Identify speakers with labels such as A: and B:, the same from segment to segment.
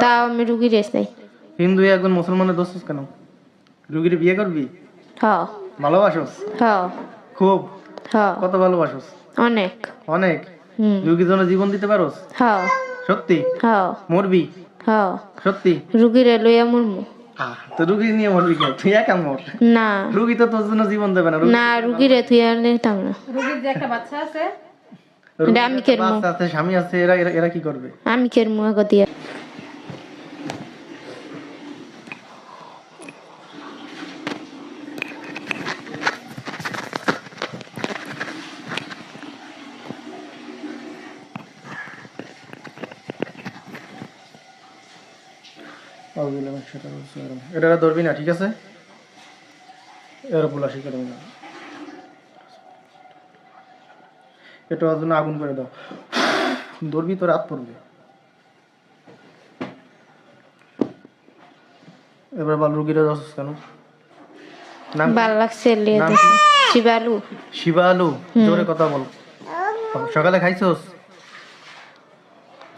A: তাও আমি রুগী রেস নাই।
B: হিন্দু একজন মুসলমানের দোষ কেন? রুগীর বিয়ে করবি?
A: হ।
B: ভালোবাসোস?
A: হ।
B: খুব?
A: হ।
B: কত ভালোবাসোস?
A: অনেক।
B: অনেক? রুগীর জন্য জীবন দিতে পারোস?
A: হ।
B: সত্যি?
A: হ।
B: মরবি?
A: হ।
B: সত্যি?
A: রুগীরে লইয়া মরমু।
B: তো রুগী নিয়ে মরবি কেন? তুই একা মর।
A: না।
B: রুগী তো তোর জন্য জীবন দেবে না
A: না রুগীরে তুই আর নিতাম না।
B: রুগীর
A: আমি
B: একটা
A: কেরমো।
B: বাচ্চা আছে স্বামী আছে এরা এরা- এরা কি করবে?
A: আমি কেরমু আগো দিয়া।
B: এটা ধরবি না ঠিক আছে? না এটা জন্য আগুন করে দাও। ধরবি তো রাত পড়বে। এবার বল রুগীরা কেন? নাম
A: লাগছে। শিবালু।
B: জোরে কথা বল। সকালে খাইছস?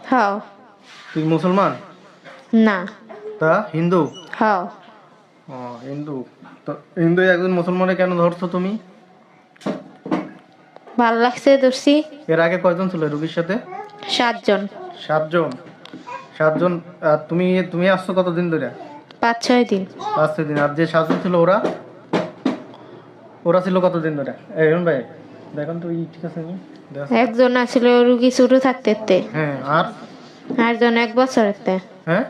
A: হ
B: তুই মুসলমান?
A: না।
B: তা হিন্দু?
A: হ্যাঁ।
B: ও হিন্দু। তো হিন্দু একজন মুসলমানে কেন ধরছো তুমি?
A: ভালো লাগছে ধরছি।
B: এর আগে কয়জন ছিল রুগীর সাথে?
A: সাতজন।
B: সাতজন। সাতজন আর তুমি তুমি আসছো কতদিন ধরে?
A: পাঁচ ছয় দিন।
B: পাঁচ ছয় দিন। আর যে সাতজন ছিল ওরা? ওরা ছিল কতদিন ধরে? এই ভাই দেখুন তো ঠিক আছে।
A: একজন আছিল রুগী শুরু থাকতেতে
B: হ্যাঁ আর?
A: আরেকজন এক বছর তে।
B: হ্যাঁ?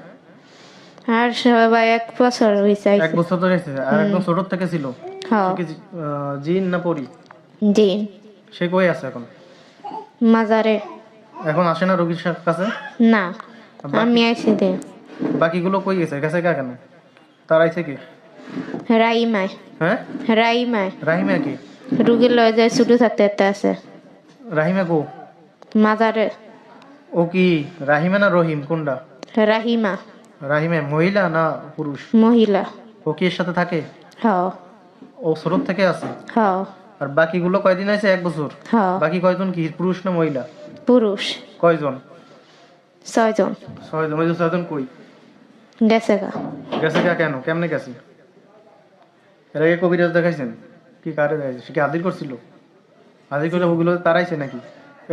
A: আর সবাই এক বছর হয়েছে
B: এক বছর ধরে আর একদম ছোট থেকে ছিল।
A: হ।
B: সে কি জি- জিন না পরি?
A: দিন
B: সে কই আছে এখন?
A: মাজারে।
B: এখন আসে না রোগীর কাছে?
A: না। আমি আইছি দে।
B: বাকিগুলো কই গেছে? গেছে কা কেন? তার আইছে কি?
A: রাইমায়
B: হ্যাঁ?
A: রাইমায়
B: রাহিমা কি?
A: রুগী লয়ে যায় শুরু থাকতে তে আছে।
B: রাহিমা কো?
A: মাজারে।
B: ও কি রাহিমা না রহিম? কোনটা?
A: রাহিমা।
B: রাহিমা মহিলা না পুরুষ?
A: মহিলা।
B: ও কি এর সাথে থাকে?
A: হ
B: ও স্রোত থেকে আছে?
A: হ
B: আর বাকিগুলো কয়দিন আছে? এক বছর?
A: হ
B: বাকি কয়জন কি পুরুষ না মহিলা?
A: পুরুষ।
B: কয়জন?
A: ছয়জন।
B: ছয়জন ওই যে ছয়জন কই?
A: গেছে গা
B: গেছে কা কেন? কেমনে গেছে? এর আগে কবিরাজ দেখাইছেন? কি কারে দেখাইছে? সে কি হাজির করছিল? হাজির করে ওগুলো তারাইছে নাকি?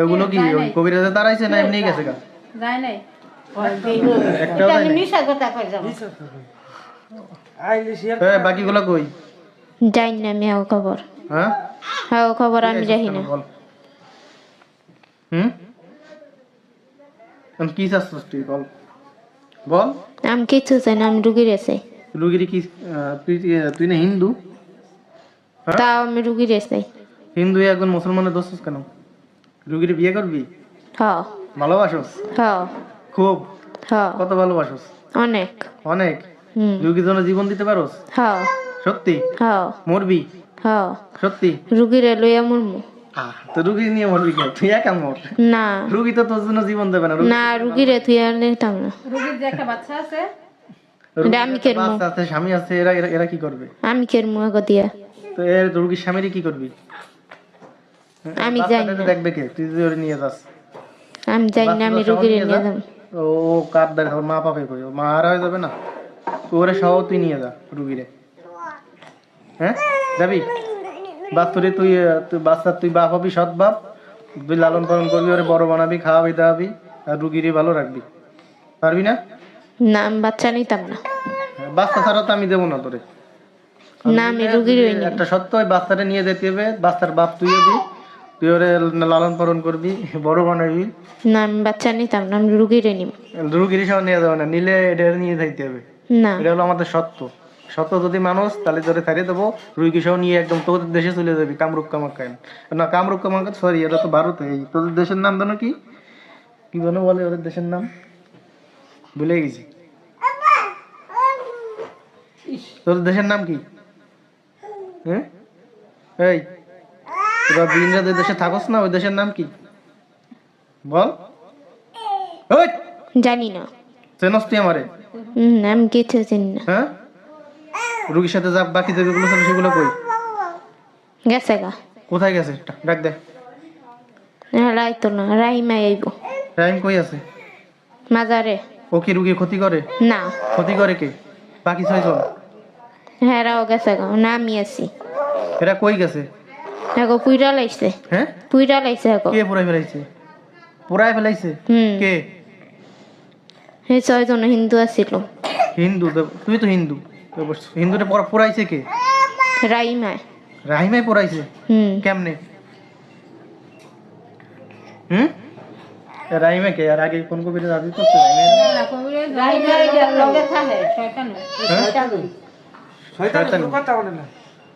B: ওগুলো কি ওই কবিরাজে তারাইছে না এমনি গেছে গা যায় নাই? এ, বাকিগুলো কই
A: জানি না আমি হাও খবর।
B: হ্যাঁ?
A: হাও খবর আমি জানি না।
B: হুম? কি চাচ্ছিস তুই বল। বল।
A: আমি কিছু চাই না আমি রুগীর আছে।
B: রুগীর কি তুই তুই না হিন্দু? হ্যাঁ?
A: তাও আমি রুগীর
B: হিন্দু একজন মুসলমানের দোষ কেন? রুগীর বিয়ে করবি?
A: হ।
B: ভালোবাসোস?
A: হ।
B: খুব
A: হ
B: কত ভালোবাসোস?
A: অনেক।
B: অনেক?
A: হুম।
B: রুগীর জন্য জীবন দিতে পারোস?
A: হ
B: সত্যি?
A: হ
B: মরবি?
A: হ
B: সত্যি?
A: রুগীরে লইয়া মরমু।
B: তো রুগী নিয়ে মরবি কেন? তুই একা মর।
A: না।
B: রুগী তো তোর জন্য জীবন দেবে না
A: না রুগীরে তুই আর নিতাম না।
B: রুগীর
A: আমি
B: একটা বাচ্চা আছে স্বামী আছে এরা কি করবে?
A: আমি কেরমু আগো দিয়া।
B: তো এর রুগীর কি করবি?
A: আমি জানি না।
B: দেখবে কে? তুই যদি নিয়ে যাস।
A: আমি জানি না আমি রুগীরে
B: নিয়ে যা। ও কার দেখ ওর মা পাবে কই? ওর মা আর হয়ে যাবে না? তো ওরে সহ তুই নিয়ে যা রুগীরে। হ্যাঁ? যাবি? বাচ্চারে তুই তুই বাচ্চার তুই বাপ হবি সৎ বাপ। তুই লালন পালন করবি ওরে বড় বানাবি খাওয়াবি দাওয়াবি আর রুগীরে ভালো রাখবি। পারবি না?
A: না বাচ্চা নিতাম না।
B: হ্যাঁ, বাচ্চা ছাড়া তো আমি দেবো না তোরে।
A: না আমি রুগীর
B: একটা সত্য ওই বাচ্চাটা নিয়ে যেতে হবে বাচ্চার বাপ তুই হবি তুই ওরে লালন পালন করবি? বড় বানাবি?
A: না আমি বাচ্চা নিতাম না আমি রুগীরে নিম
B: রুগীর সহ নিয়ে যাবে না নিলে এটা নিয়ে যাইতে হবে।
A: না।
B: এটা হলো আমাদের সত্য। সত্য যদি মানুষ তাহলে তোরে ছাড়িয়ে দেবো রুগী সহ নিয়ে একদম তোদের দেশে চলে যাবি কামরূপ কামাখ্যান না কামরূপ কামাখ্যান সরি এটা তো ভারতে। তোদের দেশের নাম জানো কি? কি জানো বলে ওদের দেশের নাম? ভুলে গেছি। তোদের দেশের নাম কি? হ্যাঁ? এই তোরা বিন্দ্রা দেশে থাকস না ওই দেশের নাম কি? বল। ওই!
A: জানি না।
B: চেনস তুই আমারে?
A: আমি কিছু জানি না।
B: হ্যাঁ? রুগীর সাথে যা বাকি যেগুলো ছিল সেগুলো কই?
A: গেছে গা।
B: কোথায় গেছে ডাক দে।
A: রাইতো না রাইমা আইব।
B: টাইম কই আছে?
A: মাজারে।
B: ও কি রুগীর ক্ষতি করে?
A: না।
B: ক্ষতি করে কে? বাকি ছয়জন?
A: হেরাও গেছে গো না আমি আছি।
B: এরা কই গেছে?
A: এগো পুইরা লাইছে।
B: হ্যাঁ?
A: পুইরা লাইছে এগো
B: কে পুরাই ফেলাইছে? পুরাই ফেলাইছে?
A: হুম।
B: কে?
A: এই ছয়জন হিন্দু আছিল।
B: হিন্দু তো- তুই তো হিন্দু। তো পড়া- পুরাইছে কে?
A: রাইমা।
B: রাহিমাই পুরাইছে?
A: হুম।
B: কেমনে? হুম? রাহিমা কে? আর আগে কোন কবিতা দাবি করছে শয়তান।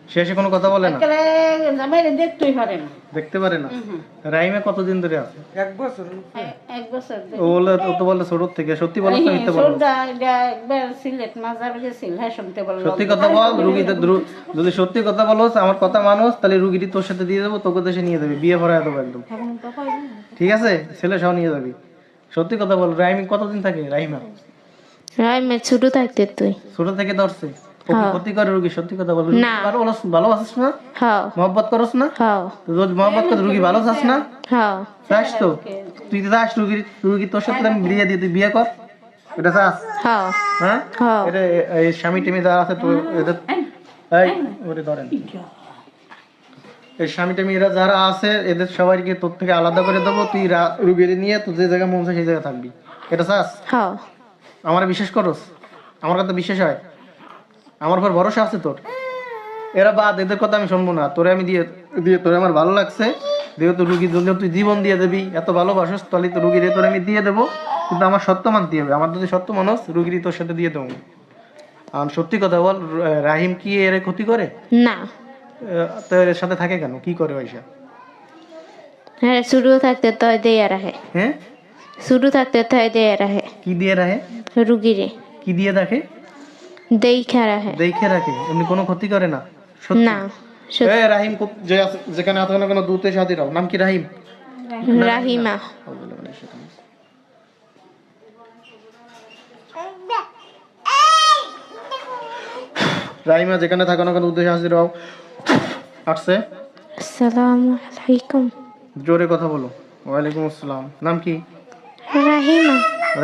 B: শেষে কোনো কথা বলে না? দেখতে পারে না? রাহিমা কতদিন ধরে আছে? এক বছর। এক বছর ও বলে ও তো বলে ছোট থেকে সত্যি বলো তো মিথ্যে বলো। সত্যি কথা বল রুগীতে যদি সত্যি কথা বলো আমার কথা মানুষ তাহলে রুগীটি তোর সাথে দিয়ে দেবো তোকে দেশে নিয়ে যাবি বিয়ে ভরা দেবো একদম। ঠিক আছে? ছেলে সহ নিয়ে যাবি। সত্যি কথা বল রাহিমি কতদিন থাকে? রাহিমা
A: রাইমা ছোট থাকতে তুই।
B: ছোট থেকে ধরছে?
A: হ্যাঁ।
B: ক্ষতি করে রুগী সত্যি কথা বল
A: না।
B: ভালো ভালোবাসিস না?
A: হাও।
B: মহব্বত করস না?
A: হাও।
B: রোজ মহব্বত করে রুগী ভালো চাস না?
A: হাও।
B: চাস তো। তুই তো চাস রুগী রুগী তোর সাথে আমি বিয়ে দিয়ে তুই বিয়ে কর। এটা চাস
A: হাও।
B: হ্যাঁ? এটা এই স্বামী টিমি যারা আছে তো এদের এই ওরে ধরেন। এই স্বামী টিমি এরা যারা আছে এদের সবাইকে তোর থেকে আলাদা করে দেবো। তুই রা- রুগীর নিয়ে তুই যে জায়গায় মন চায় সেই জায়গায় থাকবি। এটা চাস আমার বিশ্বাস করস? আমার কথা বিশ্বাস হয়? আমার উপর ভরসা আছে তোর। এরা বাদ এদের কথা আমি শুনব না। তোরে আমি দিয়ে দিয়ে তোরে আমার ভালো লাগছে। যেহেতু রুগীর জন্য তুই জীবন দিয়ে দিবি। এত ভালোবাসস তাহলে তো রুগীর তোরে আমি দিয়ে দেবো। কিন্তু আমার সত্য মানতে হবে। আমার যদি সত্য মানুষ রুগীরই তোর সাথে দিয়ে দেবো। আর সত্যি কথা বল রাহিম কি এর ক্ষতি করে?
A: না।
B: আহ, তো এর সাথে থাকে কেন? কি করে পয়সা?
A: হ্যাঁ শুরু থাকতে তো দেয়া রাখে।
B: হ্যাঁ?
A: শুরু থাকতে তো দেয়া রাখে।
B: কি দিয়ে রাখে?
A: রুগীরে।
B: কি দিয়ে রাখে?
A: রাখে।
B: দেখে রাখে এমনি কোনো ক্ষতি করে না
A: না
B: রাহিম যে যেখানে আছে না কোনো দূতে সাথী রাও নাম কি রাহিম?
A: রাহিমা।
B: রাহিমা। যেখানে থাকো না কোনো উদ্দেশ্যে হাজির হও আসছে।
A: আসসালামু আলাইকুম।
B: জোরে কথা বলো। ওয়ালাইকুম আসসালাম। নাম কি?
A: রাহিমা।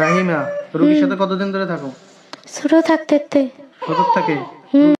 B: রাহিমা রুগীর সাথে কতদিন ধরে থাকো?
A: ছোট থাকতে
B: ছোট থাকে?
A: হুম।